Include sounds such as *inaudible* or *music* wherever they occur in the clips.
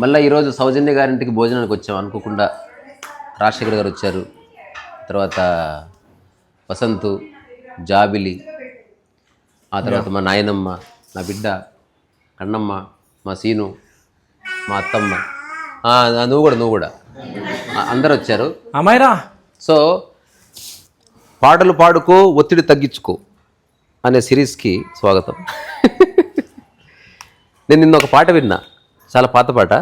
మళ్ళీ ఈరోజు సౌజన్య గారింటికి భోజనానికి వచ్చాం అనుకోకుండా రాజశేఖర్ గారు వచ్చారు. తర్వాత వసంతు జాబిలి ఆ తర్వాత మా నాయనమ్మ నా బిడ్డ కన్నమ్మ మా సీను మా అత్తమ్మ. నువ్వు కూడా నువ్వు కూడా. అందరు వచ్చారు. అమ్మాయిరా. సో పాటలు పాడుకో ఒత్తిడి తగ్గించుకో అనే సిరీస్కి స్వాగతం. *laughs* నేను నిన్న ఒక పాట విన్నా. చాలా పాత పాట.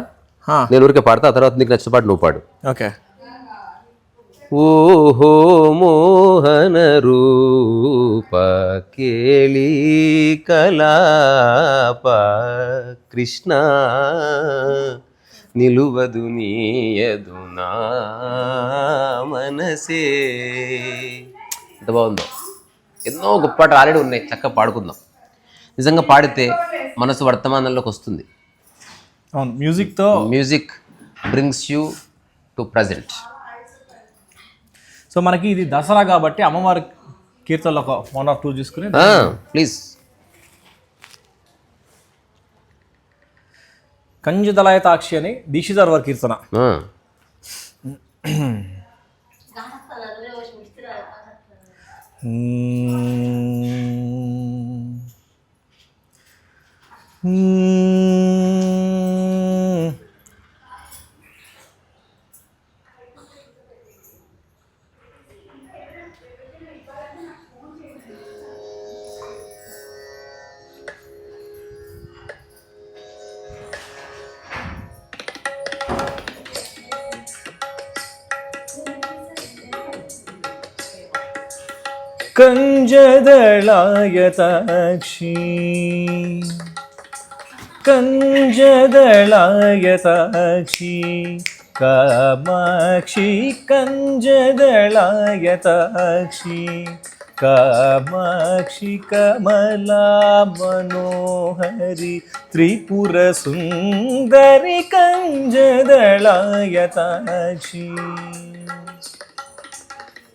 నేను ఊరికే పాడతా ఆ తర్వాత నీకు నచ్చిన పాట నువ్వు పాడు. ఓకే. ఓహో మోహన రూప కేళీ కలాప కృష్ణ నిలువదు నీయదు నా మనసే. ఎంత బాగుందో. ఎన్నో గొప్ప పాటలు ఆల్రెడీ ఉన్నాయి చక్కగా పాడుకుందాం. నిజంగా పాడితే మనసు వర్తమానంలోకి వస్తుంది. అవును మ్యూజిక్తో music brings you to present so మనకి ఇది దసరా కాబట్టి అమ్మవారి కీర్తనలో ఒక వన్ ఆర్ టూ తీసుకుని ప్లీజ్ కంజదలాయతాక్షి అని దీక్షితార్ వారి కీర్తన కంజదళాయతాక్షి कञ्जदलायताक्षी कञ्जदलायताक्षी कामाक्षी कञ्जदलायताक्षी कामाक्षि कमला मनोहरि त्रिपुरसुन्दरि कञ्जदलायताक्षी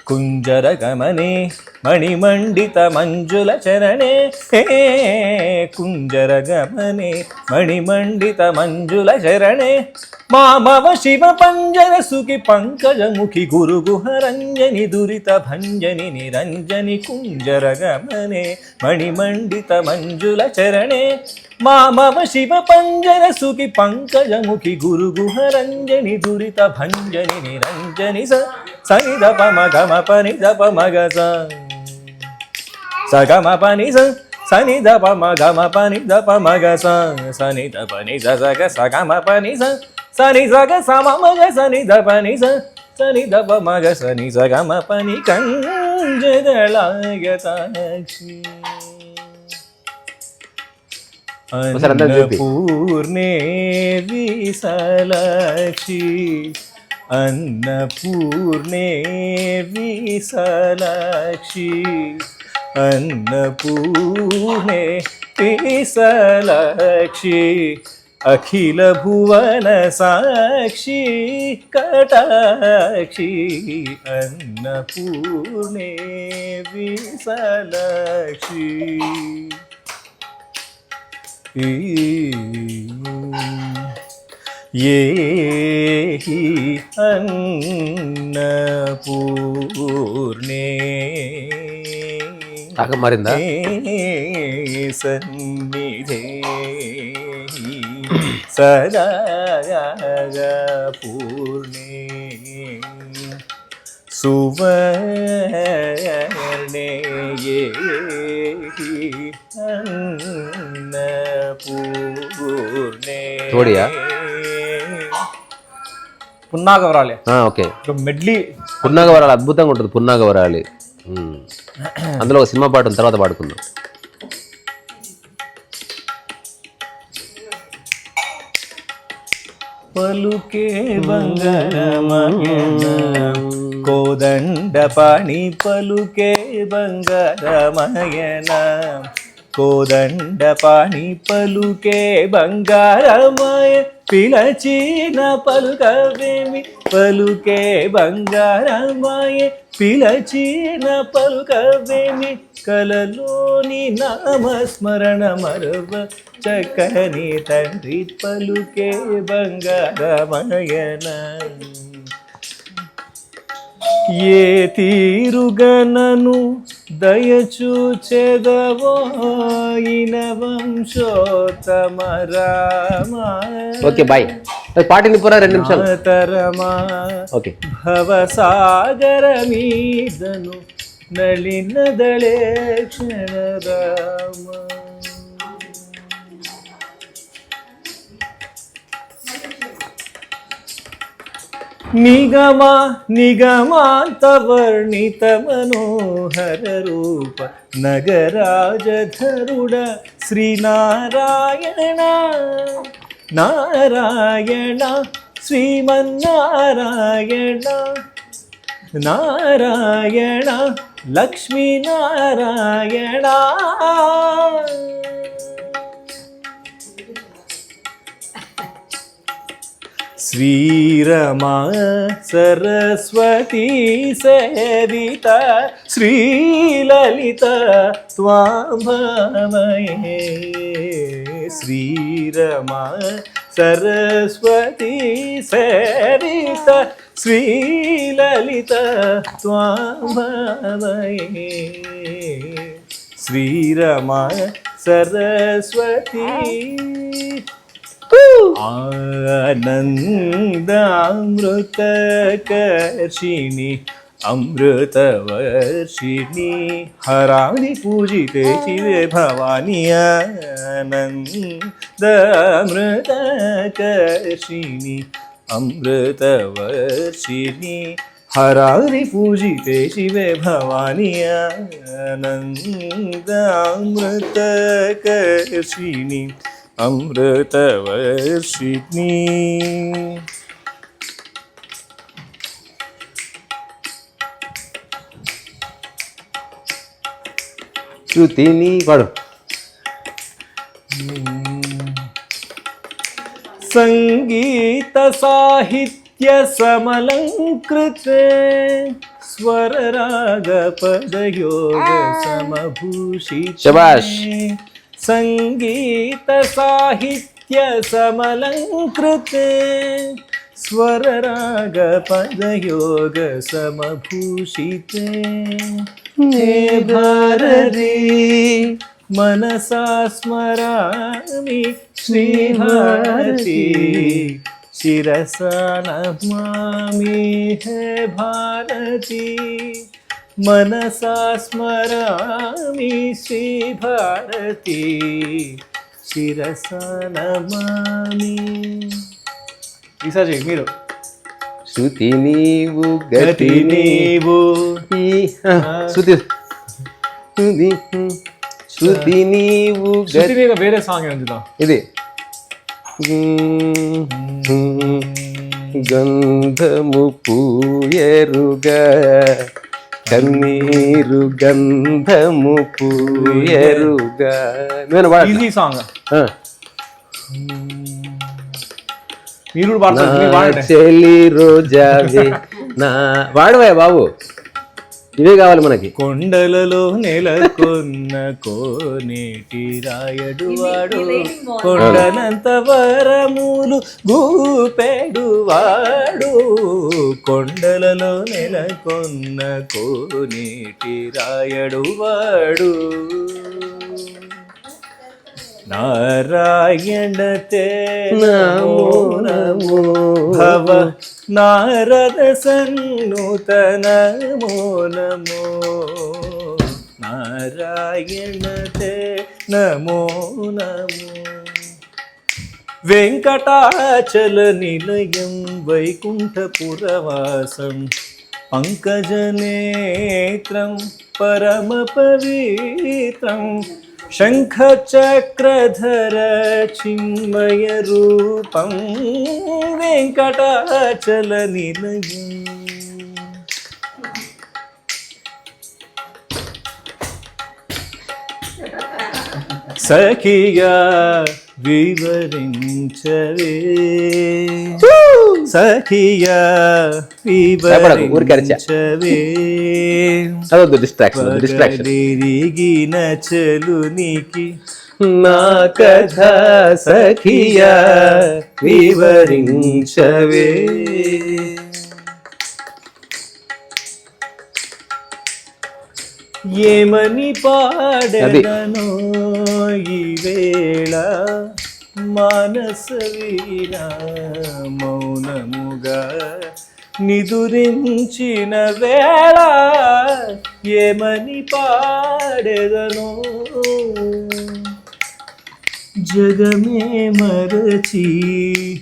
కుంజరగమనే మణిమండిత మంజుల చరణే. హే కుంజరగమనే మణిమండిత మంజుల చరణే. మామవ శివ పంజర సుఖి పంకజముఖి గురు గుహరంజని దురిత భంజని నిరంజని కుంజరగమనే మణిమండిత మంజుల చరణే. మామవ శివ పంజర సుఖి పంకజముఖి గురు గుహరంజని దురిత భంజని నిరంజని సని దప మగమ పని దప మగ స సగమ పని సని దప మగమ పని దప మగ సని దప ని స సగ సగమ పని సని సగ సమ మగ సని దప ని స సని దప మగ సని సగమ పని కంజదళాయతాక్షి ఒకసారి అందరూ చెప్పి. అన్నపూర్ణే విశాలాక్షి అన్నపూర్ణే అన్నపూర్ణే విశాలాక్షి అఖిల భువన సాక్షి కటాక్షి అన్నపూర్ణే విసలక్షి ఏ అన్నపూర్ణే రాగం మారిందా సన్నిధే సదా పూర్ణే సువర్ణే అన్నపూర్ణే తోడియా? పున్నాగవరాలే ఆ, ఓకే ఒక మెడ్లీ పున్నాగవరాలు అద్భుతంగా ఉంటుంది పున్నాగవరాలి ఉమ్. అందులో ఒక సినిమా పాట ఉంది, తర్వాత పాడుకుందాం పలుకే బంగారమయన కోదండ పని పలుకే బంగారమయన. కోదండ పని పలుకే బంగారమయ. పిలచిన పలుకవేమి పలుకే బంగారమాయ. పిలచిన పలుకవేమి కలలోని నామస్మరణ మరవ చక్కని తండ్రి పలుకే బంగారమయన. ఏ తీరుగనను దయచూచెదవో ఓకే బాయ్. పాటిని పోరా రెండు నిమిషాలు. తరమా ఓకే. భవసాగర మీదను నళినదళే క్షణ ನಿಗಮ ನಿಗಮಾಂತವರ್ಣಿತ ಮನೋಹರ ರೂಪ ನಗರಾಜಧರುಡ ಶ್ರೀನಾರಾಯಣ ನಾರಾಯಣ ಶ್ರೀಮನ್ನಾರಾಯಣ ನಾರಾಯಣ ಲಕ್ಷ್ಮೀನಾರಾಯಣ ശ്രീരമ സരസ്വതി സേവിത ശ്രീലലിത സ്വാമേ ശ്രീരമ സരസ്വതി സേവിത ശ്രീലലിത സ്വാമേ ശ്രീരമ സരസ്വതി आनन्दामृतकर्षिणि अमृतवर्षिणि हरानि पूजिते शिवे भवानि आनन्दामृतकर्षिणि अमृतवर्षिणि हरारि पूजिते शिवे भवानि आनन्दामृतकर्षिणि अमृत वर्षिणी। श्रुतिनी संगीत साहित्य समलंकृत स्वर राग पद योग समभूषित शाबाश संगीत साहित्य सलंकते स्वरगपयोग समूषि हे भारती मनसा स्मरामि श्रीभारती शिरसा नमामि हे भारती। శ్రీభారతి శిరసా నమామి హే భారతి మనసా స్మరామి శ్రీభారతి శిరసా నమామి ఈసారి చెయ్యి మీరు శృతి నీవు గతి గతి నీవు ఈ ఆ, శృతి శృతి శృతి నీవు గతి శృతి మీద వేరే సాంగ్ ఉంచుదాం ఇది గంధము పూయరుగా కన్నీరు గంధము పూయరుగా. Easy song. మీరు చెలి రోజావే. నా వాడవా బాబు. ఇవే కావాలి మనకి. కొండలలో నెలకొన్న కోనేటి రాయడు వాడు కొండనంత వరములు గూపెడు వాడు కొండలలో నెలకొన్న కోనేటి రాయడు వాడు नारायणते नमो नमो भव नारदसन्नुतनमो नमो नारायणते नमो नमो वेङ्कटाचलनिलयं वैकुण्ठपुरवासं पङ्कजनेत्रं परमपवित्रम् शङ्खचक्रधर चिन्मयरूपं वेङ्कटाचलनिलये सखिया వివరించవే. అరిచా. వివరించవే. పగలిరిగిన చెలునికి నా కథ సఖియా వివరించవే. ఏమని పాడనో ఈ వేళ మానస వీణ మౌనముగా నిదురించిన వేళ ఏమని పాడెదనో జగమే మరచి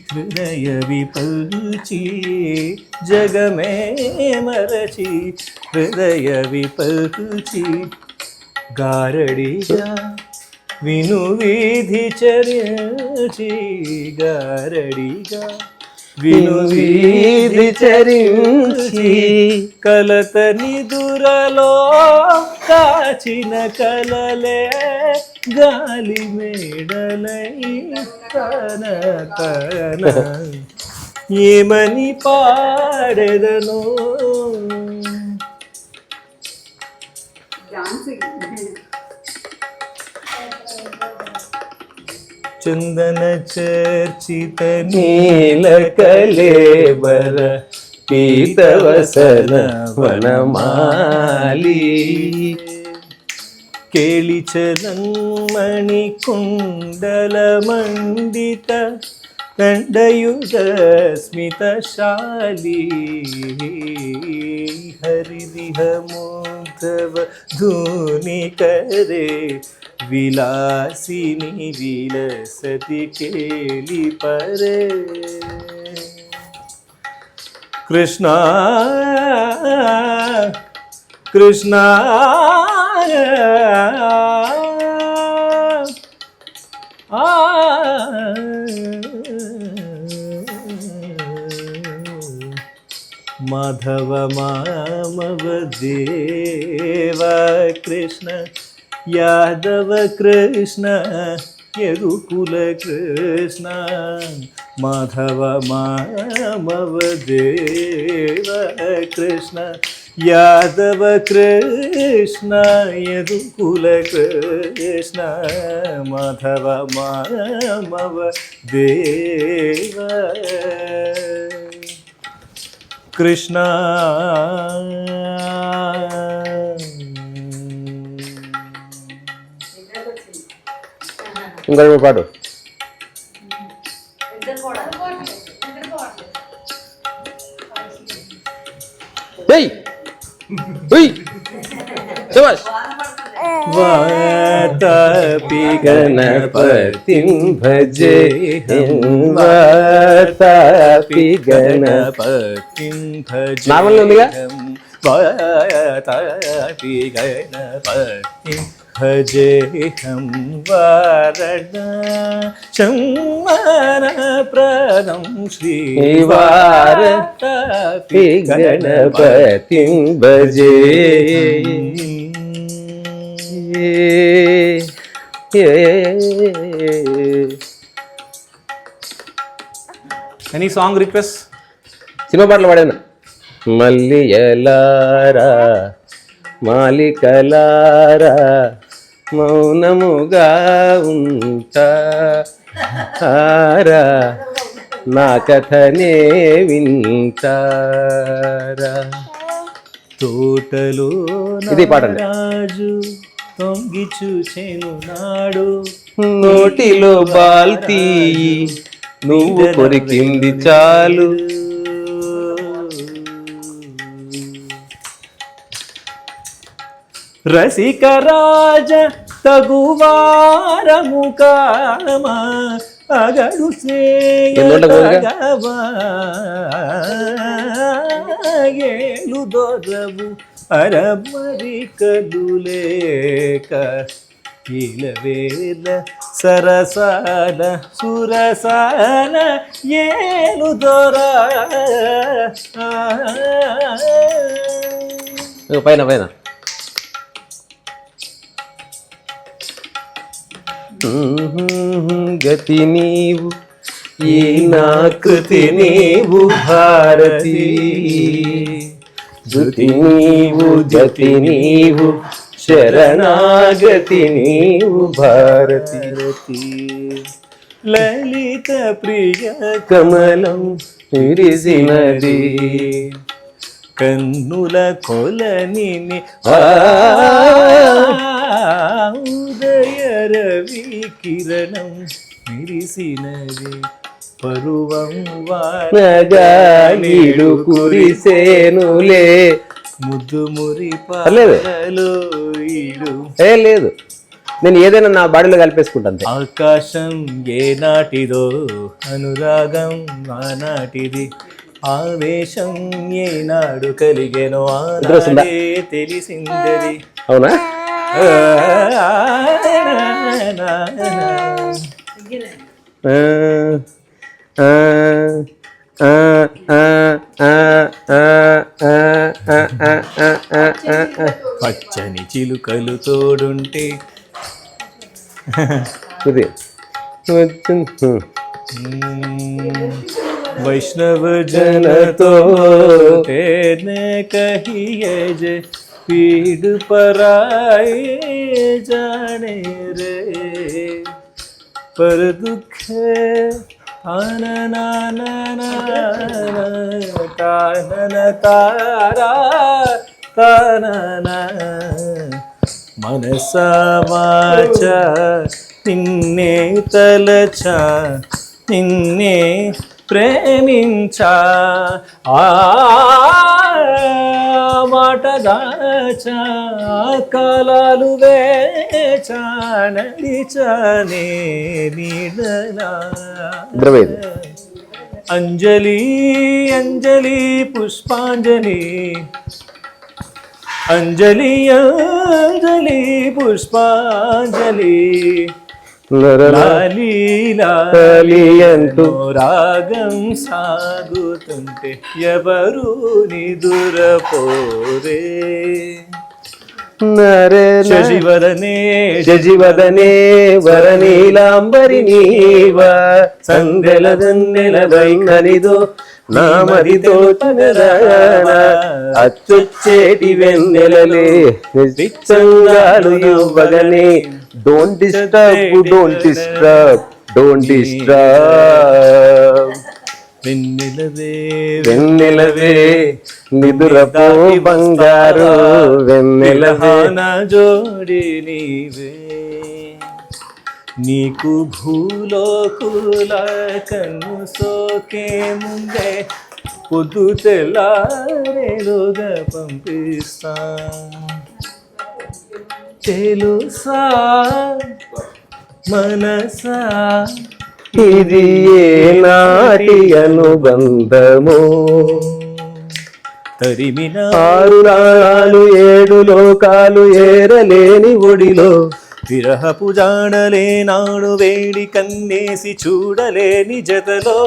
హృదయ విపల్చి జగమే మరచి హృదయ విపల్చి గారడిగా విను వీధి చరించి గారడిగా విను వీధి చరించి కలత నిదురలో కాచిన కలలే గాలి మేడలై తన తన. ఏమని పాడెదను? చందన ചന്ദന ചർച്ചിത നീലകലേവര പീതവസന വനമാലി. കേളിച്ചതന്മണി കുണ്ടലമണ്ഡിത दण्डयुधस्मितशाली हरिदिह मोधव धूनिकरे ధూని కరే విలాసిని విలసతి కేలి పరే కృష్ణ కృష్ణ ఆ మాధవ మామవ దేవ కృష్ణ యాదవ కృష్ణ యదుకుల కృష్ణ మాధవ మామవ దేవ కృష్ణ యాదవ కృష్ణ యదుకుల ఇంకొక పాటు ఏయ్ ఉయ్ శభాష్ వాతాపి గణపతిం భజే వాతాపి గణపతిం భజే నార్మల్గా ఉందిగా? వాతాపి గణపతిం భజేహం వారణ సంవన ప్రణం శ్రీవారతాపి గణపతిం భజే ఎనీ సాంగ్ రిక్వెస్ట్ సినిమా పాటలు పాడాను మళ్ళీ ఎలారా మాలికలారా మౌనముగా ఉంటారా నా కథనే వింటారా? తోటలో ఇది పాడండి. రాజు తొంగి చూచెను నాడు. నోటిలో బాల్తీ నువ్వు కొరికింది చాలు. రసిక రాజ తగువారము కామ అగడు? ఏలు దొరవు అరమరికలు లేక ఇలవేల సరసాల సురసాల ఏలు దొర. పైన పైన. గతి నీవు ఈ నాకృతి నీవు భారతి. జుతి నీవు జతి నీవు శరణాగతి నీవు భారతి. లలిత ప్రియ కమలం విరిసినది కన్నుల కొలని ఆ ఉదయ రవి కిరణం విరిసినది పరువం వానగాలిడు కురిసేనులే. ముద్దు మురి పాలలో ఏ లేదు. నేను ఏదైనా నా బాడీలో కలిపేసుకుంటాను. ఆకాశం ఏ నాటిదో అనురాగం ఆనాటిది ఆవేశం ఏనాడు కలిగెనో తెలిసిందది. అవునా? పచ్చని చిలుకలు తోడుంటే. వైష్ణవ జనతో కహియ జయ पीड़ पर आए जाने रे। पर दुख न न न न तारा मन सवाच निन्ने तलच, निन्ने प्रेमिंचा। आ వాటగాచ కాలాలు వేచానడిచనే అంజలి అంజలి పుష్పాంజలి. అంజలి అంజలి పుష్పాంజలి. అంటూ రాగం సాగుతుంటే ఎవరు నిదురపోరే నరే న- శశివదనే శశివదనే వరనీలాంబరి నీవ సందెల దన్నెలదైననిదో నామదితో అచ్చొచ్చేటి వెన్నెలలే నిశ్చంగాలు ఇవ్వగనే don't disturb don't disturb don't disturb వెన్నెలవే వెన్నెలవే నిదురపో బంగారు వెన్నెలవే. వెలహాన జోడి నీవే. నీకు భూలోకుల కన్ను సోకే ముందే పొద్దు తెల్లారేలుగా పంపిస్తా. తెలుసా మనసా? ఇది ఏ నాటి అనుబంధము? తరిమిన? ఆరు నాలు ఏడు లోకాలు ఏరలేని ఒడిలో విరహపు జాడలే నాడు వేడి కన్నేసి చూడలేని జతలో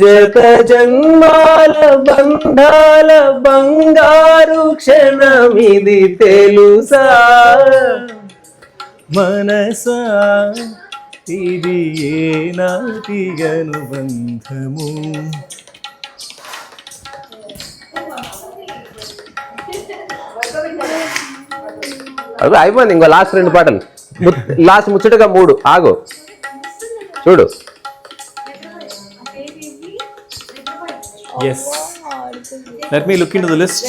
జత జన్మాల బంధాల బంగారు క్షణమిది తెలుసా? మనసా ఇది ఏ నాటి అనుబంధము అవి అయిపోయింది ఇంకో లాస్ట్ రెండు పాటలు. లాస్ట్ ముచ్చటగా మూడు. ఆగు. చూడు. Yes let me look into the list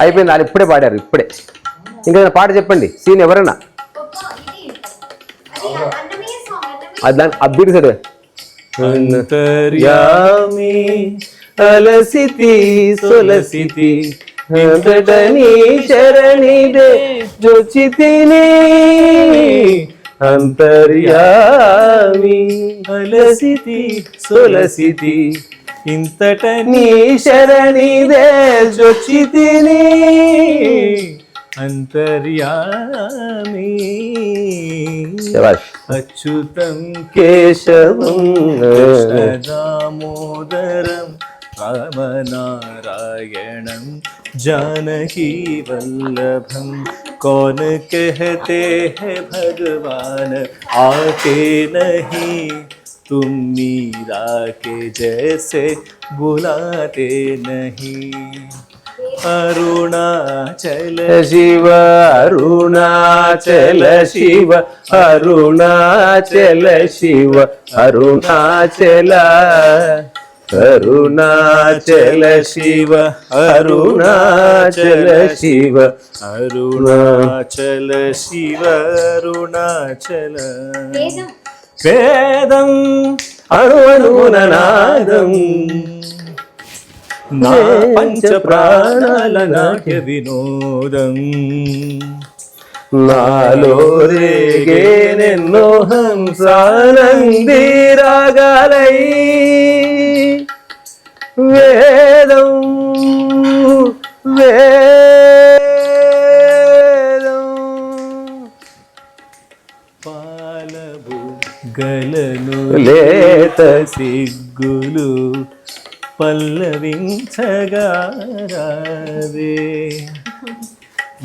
అయిపోయింది. వాళ్ళు ఇప్పుడే పాడారు. ఇప్పుడే. ఇంకా పాట చెప్పండి. సీన్ ఎవరన్నా? అది దాని అబ్బిడి సరే అంతర్యామి అలసితి సొలసితి అంతటని శరణిదే జొచ్చితిని అంతర్యామి. అలసితి సొలసితి ఇంతట నీ శరణిదే జొచ్చితిని అంతర్యామి. అచ్యుతం కేశవం. దామోదరం रामनारायणं जानकीवल्लभं कौन कहते हैं भगवान, आके नहीं? तुम मीरा के जैसे बुलाते नहीं। अरुणाचल शिव अरुणाचल शिव अरुणाचल शिव, अरुणाचला। അരുണാചല ശിവ അരുണാചല ശിവ. അരുണാചല ശിവ അരുണാചല. വേദം. അണുവനുനാദം പഞ്ചപ്രാണാല നാട്യ വിനോദം നാലോരേകേനെന്നോ ഹംസാനന്ദിരാകാലൈ వేదం వేదం. పాలబు గలను లేత సిగ్గులు పల్లవించగా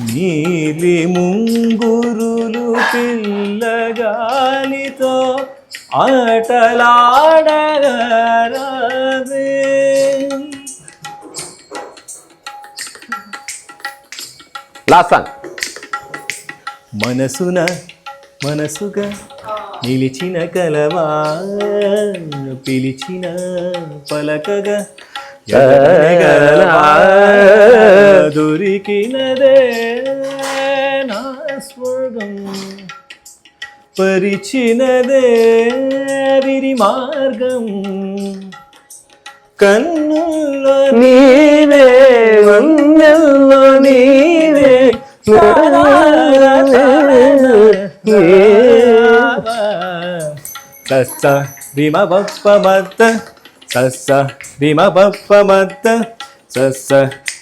నీలి ముంగురులు పిల్లగాలితో ఆటలాడగా లాస్ట్ సాంగ్ మనసున మనసుగా నిలిచిన కలవా పిలిచిన పలకగా దొరికినదే నా స్వర్గం. పరిచినదే విరి మార్గం കണ്ണുള്ള നീവേ വന്നല്ലോ നീവേ സസ്ത വിമ പപ്പ മത്ത സസ്ത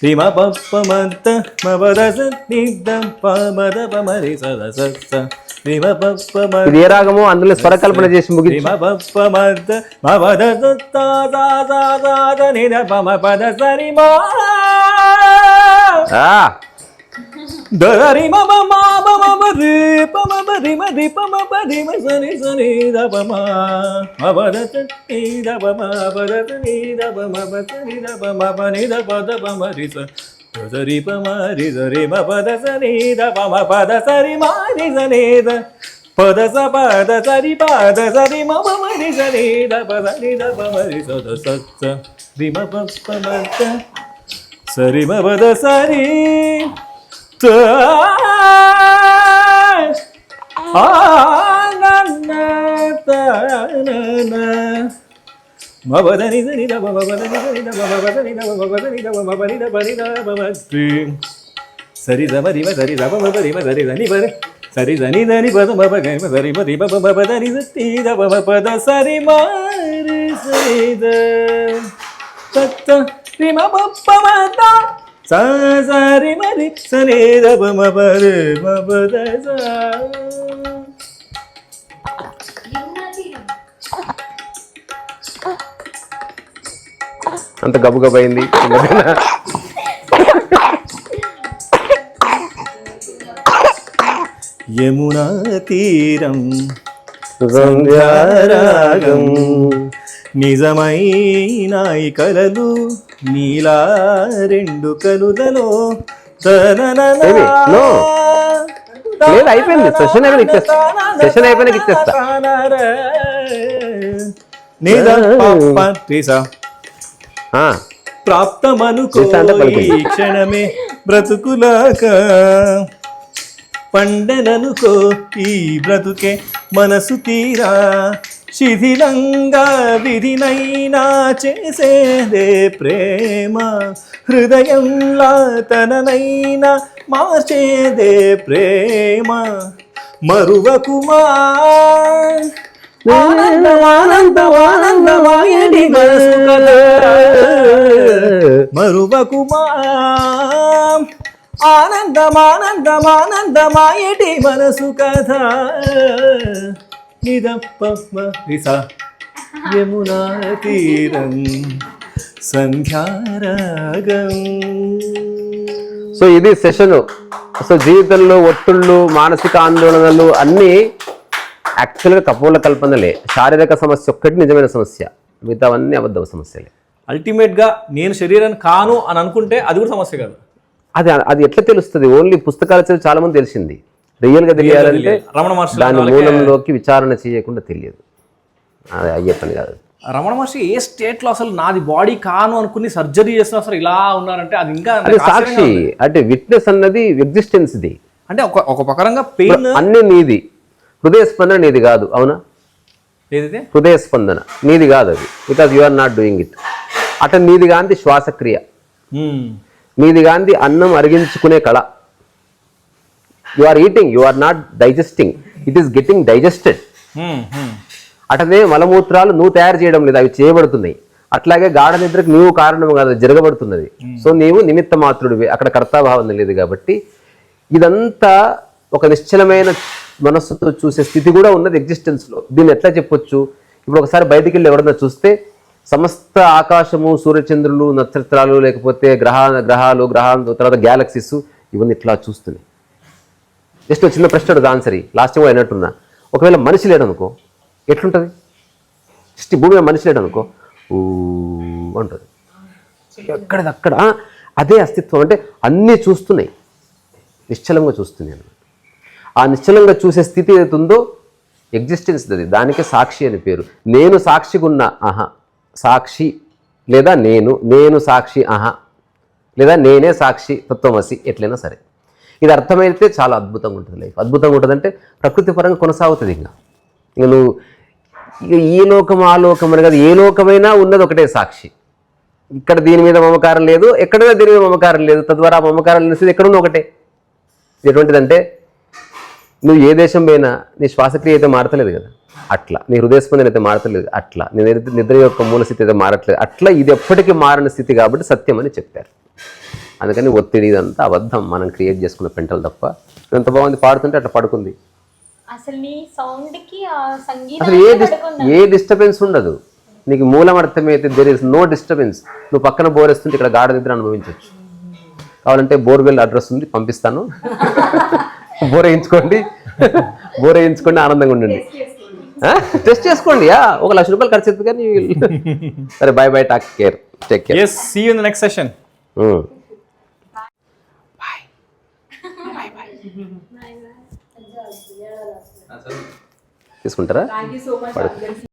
రిమ బప్ప మత్త మబద నిద్దం పమద పమరి సద సస్స రిమ బప్ప మత్త ఇది ఏ రాగమో అందులో స్వరకల్పన చేసి ముగించి. పద సరి మా ఆ, దరి మమ మా మమ మరి పమ మరి మరి పమ పరి మ సని సని ద పమ మబద ని ద పమ పద ని ద పమ పద ని ద పమ పని ద పద పమ రి స సరి పమ రి సరి మ పద సని ద పమ పద సరి మా రి సని ద పద స పద సరి పద సరి మమ మరి సని ద పద ని ద పమ రి స ద స స రి మ ప ప మ ద సరి మ పద సరి త ఆ న న త న న మబదని దని ద మబదని దని ద మబదని ద మబదని ద మబని ద బని ద మబతి సరి ద మరి మ సరి ద మ బరి మ సరి బరి సరి మది అంత గబు గబు అయింది యమునా తీరం సంధ్యారాగం నిజమైన కలలు నీలా రెండు. లేదు, అయిపోయింది. అయిపోయినాక ఇచ్చేస్తా. Session అయిపోయినాక ఇచ్చేస్తా. ప్రాప్తమనుకో క్షణమే బ్రతుకులాక పండెననుకో ఈ బ్రతుకే మనసు తీరా. శిథిలంగా విధినైనా చేసేదే ప్రేమ. హృదయంలా తననైనా మార్చేదే ప్రేమ. మరువకుమా ఆనందం ఆనందం ఆనందమాయని మనసు మరువకుమా ఆనందం మనసు కథ. రిస యమునా తీరం సంధ్యారాగం. సో ఇది సెషన్. సో జీవితంలో ఒత్తిళ్ళు మానసిక ఆందోళనలు అన్నీ యాక్చువల్గా కపోల కల్పనలే. శారీరక సమస్య ఒక్కటి నిజమైన సమస్య. మిగతావన్నీ అబద్ధ సమస్యలే. అల్టిమేట్గా నేను శరీరాన్ని కాను అని అనుకుంటే అది కూడా సమస్య కాదు. అది అది ఎట్లా తెలుస్తుంది? ఓన్లీ పుస్తకాలు చదివి చాలా మంది తెలిసింది. రియల్గా తెలియాలంటే రమణ మహర్షి దాని మూలంలోకి విచారణ చేయకుండా తెలియదు. అది అయ్యే పని కాదు. రమణ మహర్షి ఏ స్టేట్లో అసలు నాది బాడీ కాను అనుకుని సర్జరీ చేసిన అసలు ఇలా ఉన్నారంటే అది ఇంకా సాక్షి అంటే విట్నెస్ అన్నది ఎగ్జిస్టెన్స్ ఇది అంటే ఒక ఒక ప్రకారంగా పెయిన్ అన్ని నీది. హృదయ స్పందన నీది కాదు అవునా? ఏదైతే? హృదయ స్పందన నీది కాదు అది. Because you are not doing it అట నీది గాంధీ శ్వాసక్రియ. నీది గాంధీ అన్నం అరిగించుకునే కళ. You are eating you are not digesting it is getting digested. అటనే మలమూత్రాలు నువ్వు తయారు చేయడం లేదు అవి చేయబడుతున్నాయి. అట్లాగే గాఢ నిద్రకు నీవు కారణం కాదు జరగబడుతున్నది. సో నీవు నిమిత్త మాత్రుడివి అక్కడ కర్తాభావం లేదు కాబట్టి ఇదంతా ఒక నిశ్చలమైన మనస్సుతో చూసే స్థితి కూడా ఉన్నది ఎగ్జిస్టెన్స్లో దీన్ని ఎట్లా చెప్పొచ్చు? ఇప్పుడు ఒకసారి బయటికి వెళ్ళి ఎవరన్నా చూస్తే సమస్త ఆకాశము సూర్యచంద్రులు నక్షత్రాలు లేకపోతే గ్రహ గ్రహాలు గ్రహాలు తర్వాత గ్యాలక్సీస్ ఇవన్నీ ఇట్లా చూస్తున్నాయి. జస్ట్ చిన్న ప్రశ్న అడుగు ఆన్సర్ లాస్ట్ టైం అయినట్టున్నా. ఒకవేళ మనిషి లేడనుకో ఎట్లుంటుంది? జస్ట్ భూమి మీద మనిషి లేడనుకో ఊ అంటుంది. ఎక్కడిది అక్కడ? అదే అస్తిత్వం. అంటే అన్నీ చూస్తున్నాయి. నిశ్చలంగా చూస్తున్నాయి అనమాట ఆ నిశ్చలంగా చూసే స్థితి ఏదైతుందో ఎగ్జిస్టెన్స్ అది. దానికే సాక్షి అని పేరు. నేను సాక్షిగా ఉన్న ఆహా. సాక్షి లేదా నేను నేను సాక్షి ఆహా. లేదా నేనే సాక్షి తత్వమసి ఎట్లయినా సరే. ఇది అర్థమైతే చాలా అద్భుతంగా ఉంటుంది లైఫ్. అద్భుతంగా ఉంటుందంటే ప్రకృతి పరంగా కొనసాగుతుంది ఇంకా. ఇంకా నువ్వు ఇక ఈ లోకం ఆ లోకం అని కాదు ఏ లోకమైనా ఉన్నది ఒకటే సాక్షి. ఇక్కడ దీని మీద మమకారం లేదు ఎక్కడైనా దీని మీద మమకారం లేదు. తద్వారా ఆ మమకారం లేనిది ఎక్కడున్నా ఒకటే. ఎటువంటిదంటే నువ్వు ఏ దేశం పోయినా నీ శ్వాసక్రియ అయితే మారతలేదు కదా. అట్లా. నీ హృదయస్పందన అయితే మారతలేదు. అట్లా. నీ నిద్ర నిద్ర యొక్క మూల స్థితి అయితే మారట్లేదు. అట్లా ఇది ఎప్పటికీ మారని స్థితి కాబట్టి సత్యం అని చెప్పారు అందుకని ఒత్తిడి ఇదంతా అబద్ధం. మనం క్రియేట్ చేసుకున్న పెంటలు తప్ప ఎంత బాగుంది పాడుతుంటే అట్లా పడుకుంది. అసలు నీ ఏ డిస్ ఏ డిస్టర్బెన్స్ ఉండదు. నీకు మూలం అర్థమైతే దేర్ ఇస్ నో డిస్టర్బెన్స్ నువ్వు పక్కన బోర్ వేస్తుంటే ఇక్కడ గాఢ నిద్ర అనుభవించవచ్చు కావాలంటే బోర్వెల్ అడ్రస్ ఉంది పంపిస్తాను. *laughs* బోర్ వేయించుకోండి. బోర్ వేయించుకోండి ఆనందంగా ఉండండి. టెస్ట్ చేసుకోండి. యా. ఒక లక్ష రూపాయలు ఖర్చు అవుతుంది కానీ *laughs* సరే bye bye talk care take care see in the next session తీసుకుంటారా?